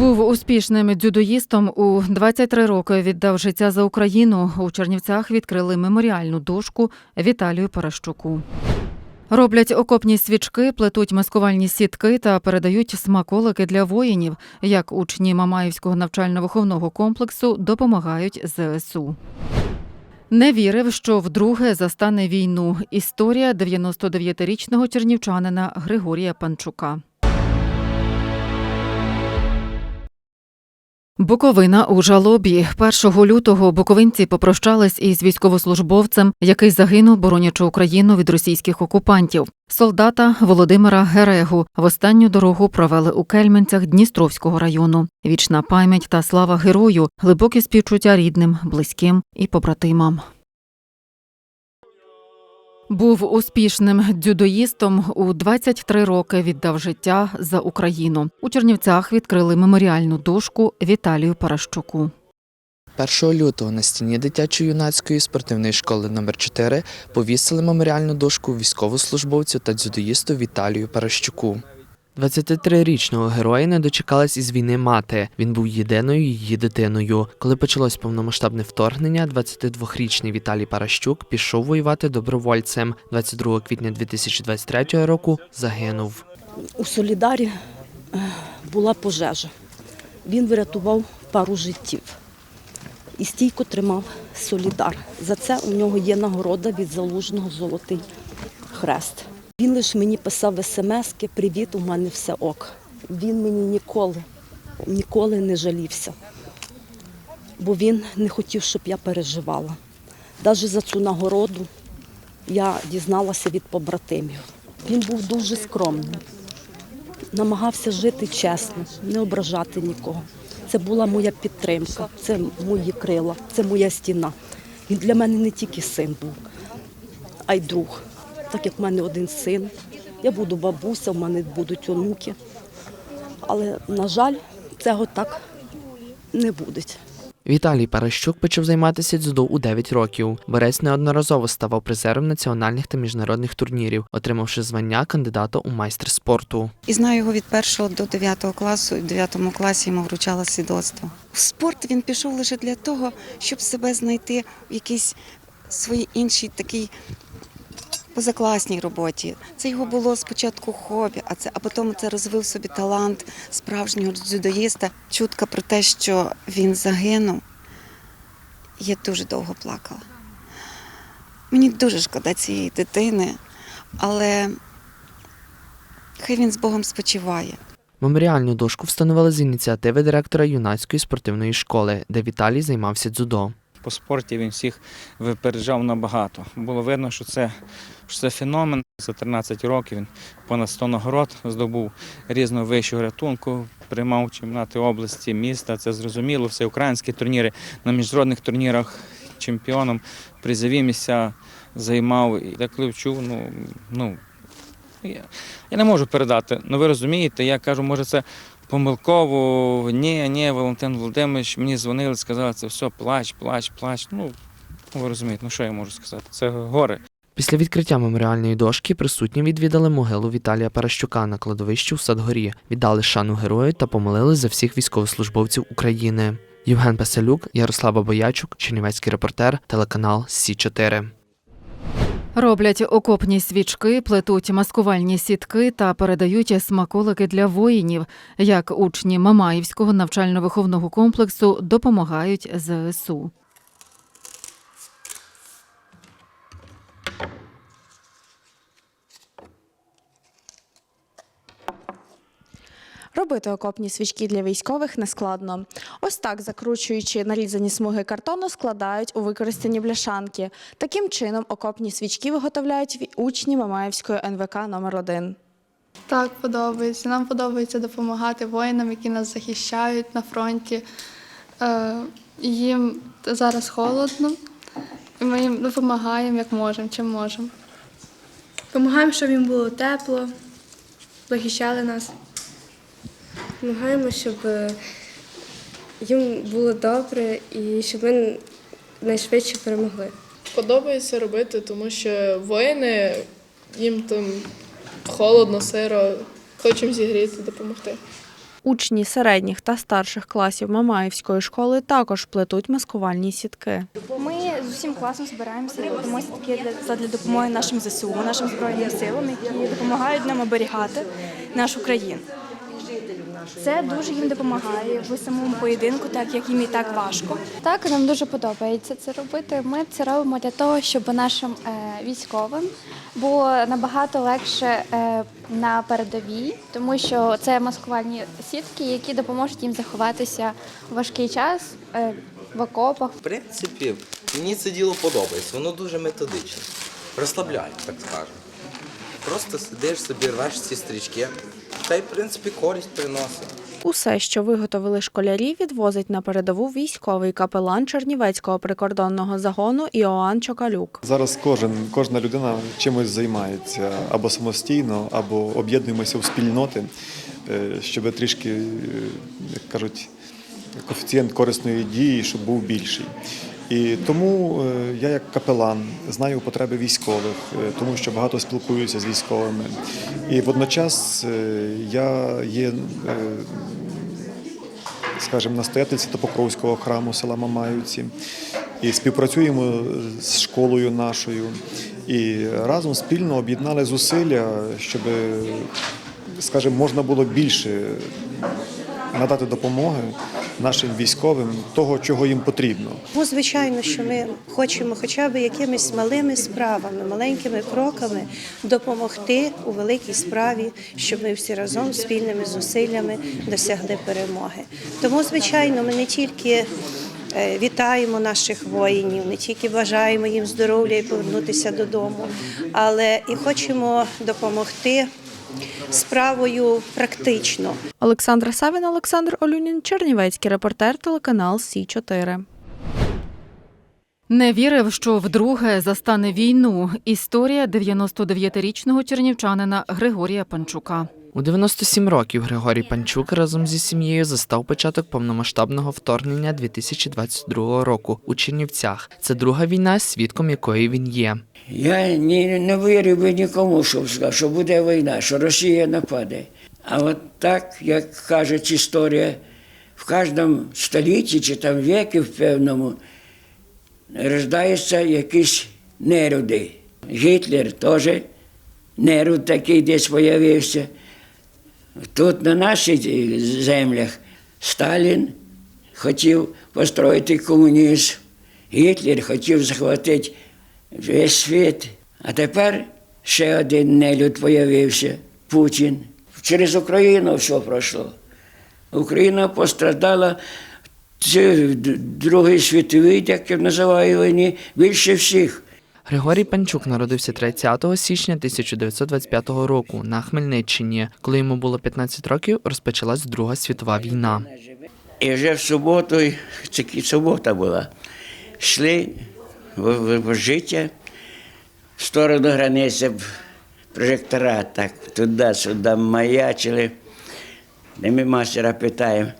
Був успішним дзюдоїстом у 23 роки. Віддав життя за Україну. У Чернівцях відкрили меморіальну дошку Віталію Паращуку. Роблять окопні свічки, плетуть маскувальні сітки та передають смаколики для воїнів. Як учні Мамаївського навчально-виховного комплексу допомагають ЗСУ. Не вірив, що вдруге застане війну. Історія 99-річного чернівчанина Григорія Панчука. Буковина у жалобі 1 лютого буковинці попрощались із військовослужбовцем, який загинув, боронячи Україну від російських окупантів. Солдата Володимира Герегу в останню дорогу провели у Кельменцях Дністровського району. Вічна пам'ять та слава герою, глибокі співчуття рідним, близьким і побратимам. Був успішним дзюдоїстом у 23 роки. Віддав життя за Україну. У Чернівцях відкрили меморіальну дошку Віталію Паращуку. 1 лютого на стіні дитячо-юнацької спортивної школи номер 4 повісили меморіальну дошку військовослужбовцю та дзюдоїсту Віталію Паращуку. 23-річного героя не дочекалась із війни мати. Він був єдиною її дитиною. Коли почалось повномасштабне вторгнення, 22-річний Віталій Паращук пішов воювати добровольцем. 22 квітня 2023 року загинув. У Солідарі е, була пожежа. Він врятував пару життів і стійко тримав Солідар. За це у нього є нагорода від залужного Золотий Хрест. Він лише мені писав смски Привіт, у мене все ок. Він мені ніколи, ніколи не жалівся, бо він не хотів, щоб я переживала. Навіть за цю нагороду я дізналася від побратимів. Він був дуже скромним намагався жити чесно, не ображати нікого. Це була моя підтримка, це мої крила, це моя стіна. Він для мене не тільки син був, а й друг. Так як в мене один син, я буду бабуся, в мене будуть онуки. Але, на жаль, цього так не буде. Віталій Паращук почав займатися дзюдо у 9 років. Борець неодноразово ставав призером національних та міжнародних турнірів, отримавши звання кандидата у майстер спорту. І знаю його від першого до дев'ятого класу. І в дев'ятому класі йому вручала свідоцтво. В спорт він пішов лише для того, щоб себе знайти в якійсь своїй іншій такій позакласній роботі. Це його було спочатку хобі, а це а потім це розвив собі талант справжнього дзюдоїста. Чутка про те, що він загинув, я дуже довго плакала. Мені дуже шкода цієї дитини, але хай він з Богом спочиває. Меморіальну дошку встановили з ініціативи директора юнацької спортивної школи, де Віталій займався дзюдо. По спорті він всіх випереджав набагато. Було видно, що це, що це феномен. За 13 років він понад 100 нагород здобув різного вищого рятунку, приймав чемпіонати області, міста. Це зрозуміло. Все українські турніри на міжнародних турнірах чемпіоном призові місця займав. І так коли чув, ну, ну я, я не можу передати. Ну ви розумієте, я кажу, може це помилково. Ні, ні, Валентин Володимирович, мені дзвонили, сказали, це все, плач, плач, плач. Ну, ви розумієте, ну що я можу сказати? Це горе. Після відкриття меморіальної дошки присутні відвідали могилу Віталія Паращука на кладовищі в Садгорі, віддали шану герою та помолились за всіх військовослужбовців України. Євген Песелюк, Ярослава Боячук, Чернівецький репортер, телеканал Сі 4 Роблять окопні свічки, плетуть маскувальні сітки та передають смаколики для воїнів. Як учні Мамаївського навчально-виховного комплексу допомагають ЗСУ. Робити окопні свічки для військових нескладно. Ось так, закручуючи нарізані смуги картону, складають у використані бляшанки. Таким чином, окопні свічки виготовляють учні Мамаївської НВК номер 1 Так, подобається. Нам подобається допомагати воїнам, які нас захищають на фронті. Е, їм зараз холодно, і ми їм допомагаємо як можемо, чим можемо. Помагаємо, щоб їм було тепло, захищали нас. Намагаємо, щоб е, їм було добре і щоб ми найшвидше перемогли. Подобається робити, тому що воїни їм там холодно, сиро, хочемо зігріти, допомогти. Учні середніх та старших класів Мамаївської школи також плетуть маскувальні сітки. Ми з усім класом збираємося робимо сітки для, для допомоги нашим ЗСУ, нашим Збройним силам, які допомагають нам оберігати нашу країну. Це дуже їм допомагає в самому поєдинку, так як їм і так важко. Так, нам дуже подобається це робити. Ми це робимо для того, щоб нашим е, військовим було набагато легше е, на передовій, тому що це маскувальні сітки, які допоможуть їм заховатися у важкий час е, в окопах. В принципі, мені це діло подобається, воно дуже методичне. Розслабляє, так скажемо. Просто сидиш собі, рвеш ці стрічки, та й в принципі користь приносить. Усе, що виготовили школярі, відвозить на передову військовий капелан Чернівецького прикордонного загону Іоанн Чокалюк. Зараз кожен, кожна людина чимось займається або самостійно, або об'єднуємося в спільноти, е, щоб трішки, е, як кажуть, коефіцієнт корисної дії, щоб був більший. І тому е, я як капелан знаю потреби військових, е, тому що багато спілкуюся з військовими. І водночас е, я є скажімо, настоятель Святопокровського храму села Мамаївці. І співпрацюємо з школою нашою. І разом спільно об'єднали зусилля, щоб, скажімо, можна було більше надати допомоги нашим військовим того, чого їм потрібно. Ну, звичайно, що ми хочемо хоча б якимись малими справами, маленькими кроками допомогти у великій справі, щоб ми всі разом спільними зусиллями досягли перемоги. Тому, звичайно, ми не тільки е, вітаємо наших воїнів, не тільки бажаємо їм здоров'я і повернутися додому, але і хочемо допомогти справою практично. Олександра Савін, Олександр Олюнін, Чернівецький репортер, телеканал Сі 4 Не вірив, що вдруге застане війну. Історія 99-річного чернівчанина Григорія Панчука. У 97 років Григорій Панчук разом зі сім'єю застав початок повномасштабного вторгнення 2022 року у Чернівцях. Це друга війна, свідком якої він є. Я ні, не вірив би нікому, що, сказав, що буде війна, що Росія нападе. А от так, як каже історія, в кожному столітті чи там віки в певному рождаються якісь неруди. Гітлер теж неруд такий десь появився. Тут на наших землях Сталін хотів построїти комунізм, Гітлер хотів захватити весь світ. А тепер ще один нелюд появився Путін. Через Україну все пройшло. Україна постраждала в Другій світовій, як я називаю війні, більше всіх. Григорій Панчук народився 30 січня 1925 року на Хмельниччині. Коли йому було 15 років, розпочалась Друга світова війна. І вже в суботу, це субота була, йшли в, в, життя в сторону границі прожектора, так, туди-сюди маячили. І ми мастера питаємо,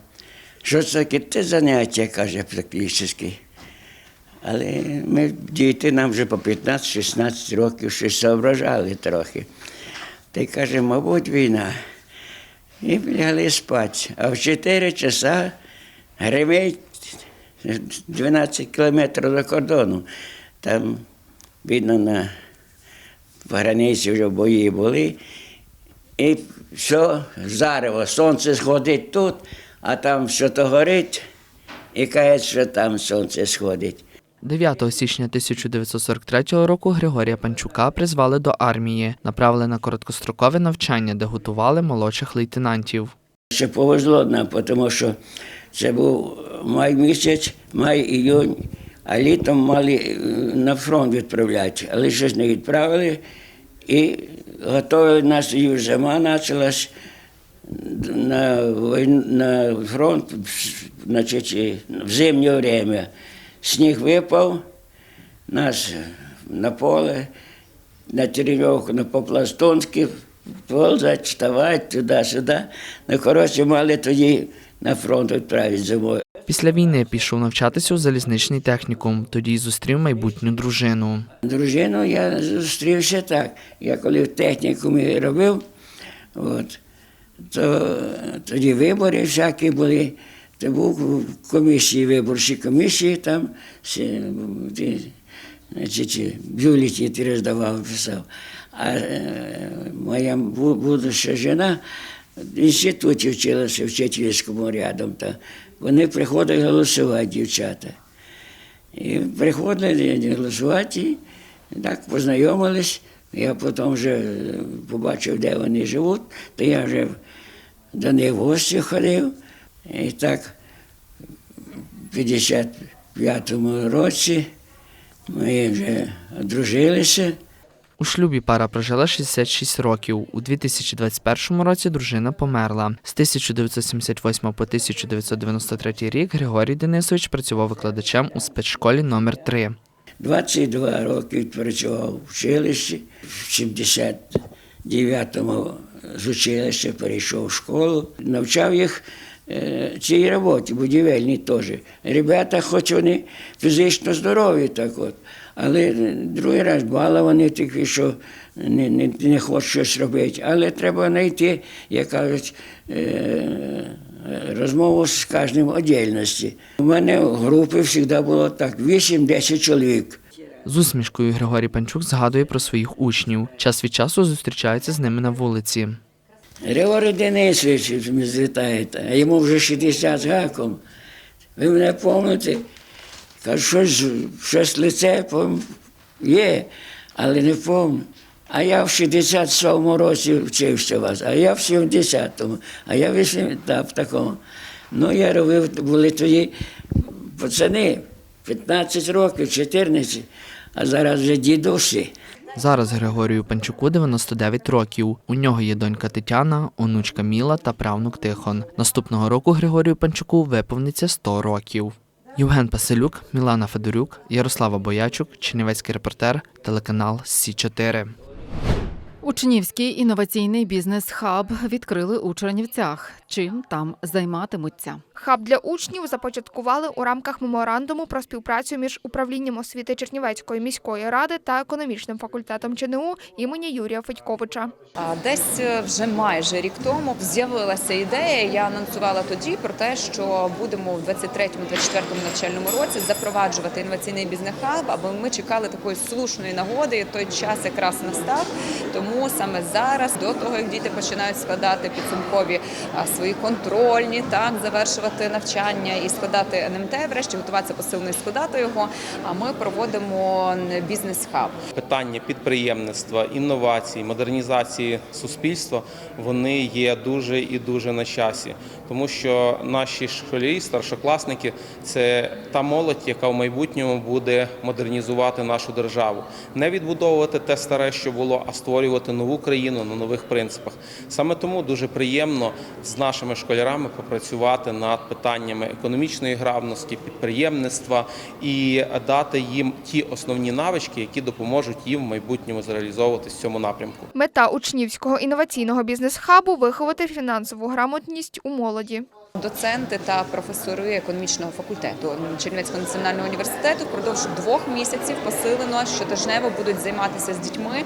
що це таке заняття, каже практично. Але ми діти нам вже по 15-16 років щось соображали трохи. Та й каже, мабуть, війна. І лягли спати. А в 4 часа гримить 12 кілометрів до кордону. Там, видно, на границі вже бої були. І все, зарево, сонце сходить тут, а там все то горить, і каже, що там сонце сходить. 9 січня 1943 року Григорія Панчука призвали до армії, направили на короткострокове навчання, де готували молодших лейтенантів. Ще повезло нам, тому що це був май місяць, май-іюнь, а літом мали е, на фронт відправляти, але щось не відправили. І готовили нас, і зима почалась на, на фронт, значить, в зимнє время. Сніг випав, нас на поле, на тренировку, на по-пластунськи, ползать, вставати туди-сюди. Ну, коротше, мали тоді на фронт відправити зимою. Після війни пішов навчатися у залізничний технікум, тоді й зустрів майбутню дружину. Дружину я зустрівся так. Я коли в технікумі робив, от, то тоді вибори всякі були. То був в комісії, виборчі комісії там, ті, значить, бюлеті ти роздавав, писав. А е, моя будуща жена в інституті вчилася в Четвірському рядом. Та вони приходили голосувати, дівчата. І приходили голосувати, і так познайомились. Я потім вже побачив, де вони живуть, то я вже до них в гості ходив. І так в 55-му році ми вже одружилися. У шлюбі пара прожила 66 років. У 2021 році дружина померла. З 1978 по 1993 рік Григорій Денисович працював викладачем у спецшколі номер 3 22 роки відпрацював в училищі, в 79-му з училища перейшов в школу, навчав їх цій роботі, будівельній теж. Ребята, хоч вони фізично здорові, так от, але другий раз баловані такі, що не, не, не хочуть щось робити. Але треба знайти, як кажуть, е, розмову з кожним віддільності. У мене в групі завжди було так 8-10 чоловік. З усмішкою Григорій Панчук згадує про своїх учнів. Час від часу зустрічається з ними на вулиці. Григорій Денисович ми звітаєте, а йому вже 60 гаком. Ви мене пам'ятаєте? Кажу, щось, щось лице є, але не пам'ятаю. А я в 67-му році вчився вас, а я в 70-му, а я в 80 та, в такому. Ну, я робив, були тоді пацани, 15 років, 14, а зараз вже дідусі. Зараз Григорію Панчуку 99 років. У нього є донька Тетяна, онучка Міла та правнук Тихон. Наступного року Григорію Панчуку виповниться 100 років. Євген Паселюк, Мілана Федорюк, Ярослава Боячук, Чернівецький репортер, телеканал Сі 4 Учнівський інноваційний бізнес-хаб відкрили у Чернівцях. Чим там займатимуться? Хаб для учнів започаткували у рамках меморандуму про співпрацю між управлінням освіти Чернівецької міської ради та економічним факультетом ЧНУ імені Юрія Федьковича. Десь е, вже майже рік тому з'явилася ідея. Я анонсувала тоді про те, що будемо в 23-24 навчальному році запроваджувати інноваційний бізнес-хаб, аби ми чекали такої слушної нагоди. Той час якраз настав. Тому саме зараз, до того як діти починають складати підсумкові свої контрольні, так завершувати навчання і складати НМТ, врешті готуватися посилено і складати його. А ми проводимо бізнес-хаб. питання підприємництва, інновацій, модернізації суспільства вони є дуже і дуже на часі, тому що наші школярі, старшокласники це та молодь, яка в майбутньому буде модернізувати нашу державу, не відбудовувати те старе, що було, а створювати нову країну на нових принципах. Саме тому дуже приємно з нашими школярами попрацювати над питаннями економічної гравності, підприємництва і дати їм ті основні навички, які допоможуть їм в майбутньому зреалізовуватись в цьому напрямку. Мета учнівського інноваційного бізнес-хабу виховати фінансову грамотність у молоді. Доценти та професори економічного факультету Чернівецького національного університету впродовж двох місяців посилено щотижнево будуть займатися з дітьми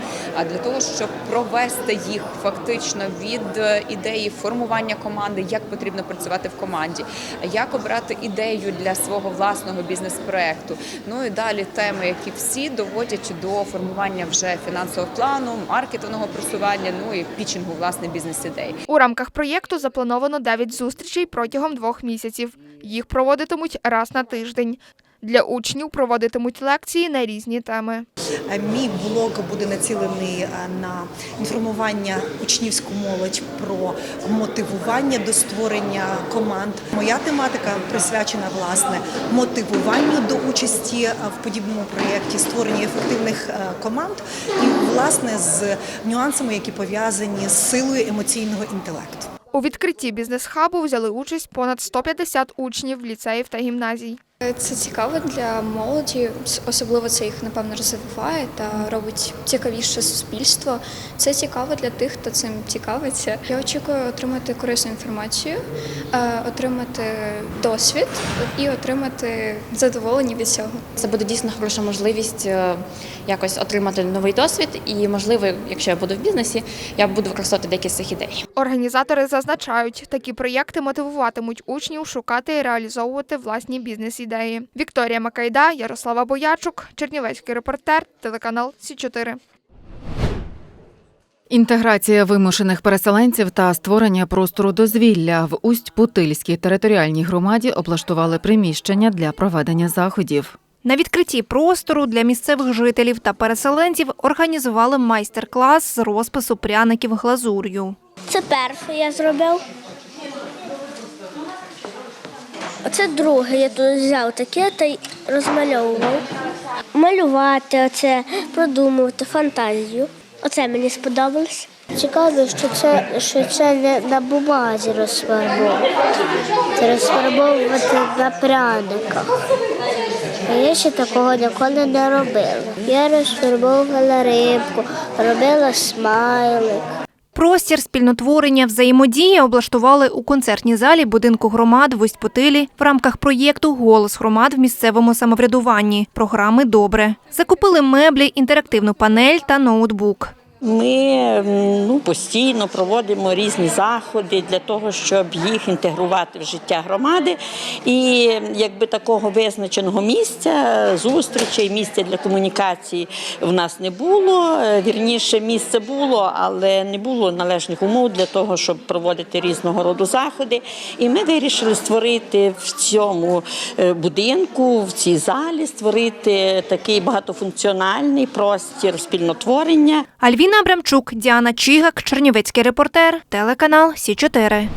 для того, щоб провести їх фактично від е, ідеї формування команди, як потрібно працювати в команді, як обрати ідею для свого власного бізнес-проекту. Ну і далі теми, які всі доводять до формування вже фінансового плану, маркетингового просування, ну і пічингу власне бізнес-ідей. У рамках проєкту заплановано 9 зустрічей протягом двох місяців. Їх проводитимуть раз на тиждень. Для учнів проводитимуть лекції на різні теми. Мій блог буде націлений е, на інформування учнівську молодь про мотивування до створення команд. Моя тематика присвячена власне мотивуванню до участі е, в подібному проєкті, створенню ефективних е, команд і власне з нюансами, які пов'язані з силою емоційного інтелекту. У відкритті бізнес-хабу взяли участь понад 150 учнів ліцеїв та гімназій. Це цікаво для молоді, особливо це їх напевно розвиває та робить цікавіше суспільство. Це цікаво для тих, хто цим цікавиться. Я очікую отримати корисну інформацію, е, отримати досвід і отримати задоволення від цього. Це буде дійсно хороша можливість е, якось отримати новий досвід. І, можливо, якщо я буду в бізнесі, я буду використовувати деякі з цих ідей. Організатори зазначають, такі проєкти мотивуватимуть учнів шукати і реалізовувати власні бізнес-ідеї. Вікторія Макайда, Ярослава Боячук, Чернівецький репортер, телеканал Сі 4 Інтеграція вимушених переселенців та створення простору дозвілля в Усть-Путильській територіальній громаді облаштували приміщення для проведення заходів. На відкритті простору для місцевих жителів та переселенців організували майстер-клас з розпису пряників глазур'ю. Це перше я зробив. Оце друге я тут взяв таке та й розмальовував. Малювати, оце, продумувати фантазію. Оце мені сподобалось. Цікаво, що це, що це не на бумазі розфарбовувати. Це розфарбовувати на пряниках. А я ще такого ніколи не робила. Я розфарбовувала рибку, робила смайлик. Простір спільнотворення взаємодії облаштували у концертній залі будинку громад в Усть-Путилі в рамках проєкту Голос громад в місцевому самоврядуванні програми Добре. Закупили меблі, інтерактивну панель та ноутбук. Ми ну, постійно проводимо різні заходи для того, щоб їх інтегрувати в життя громади. І якби такого визначеного місця, зустрічей, місця для комунікації в нас не було. Е, Вірніше, місце було, але не було належних умов для того, щоб проводити різного роду заходи. І ми вирішили створити в цьому е, будинку, в цій залі, створити такий багатофункціональний простір спільнотворення. Альвіна Абрамчук, Діана Чігак, Чернівецький репортер, телеканал Сі 4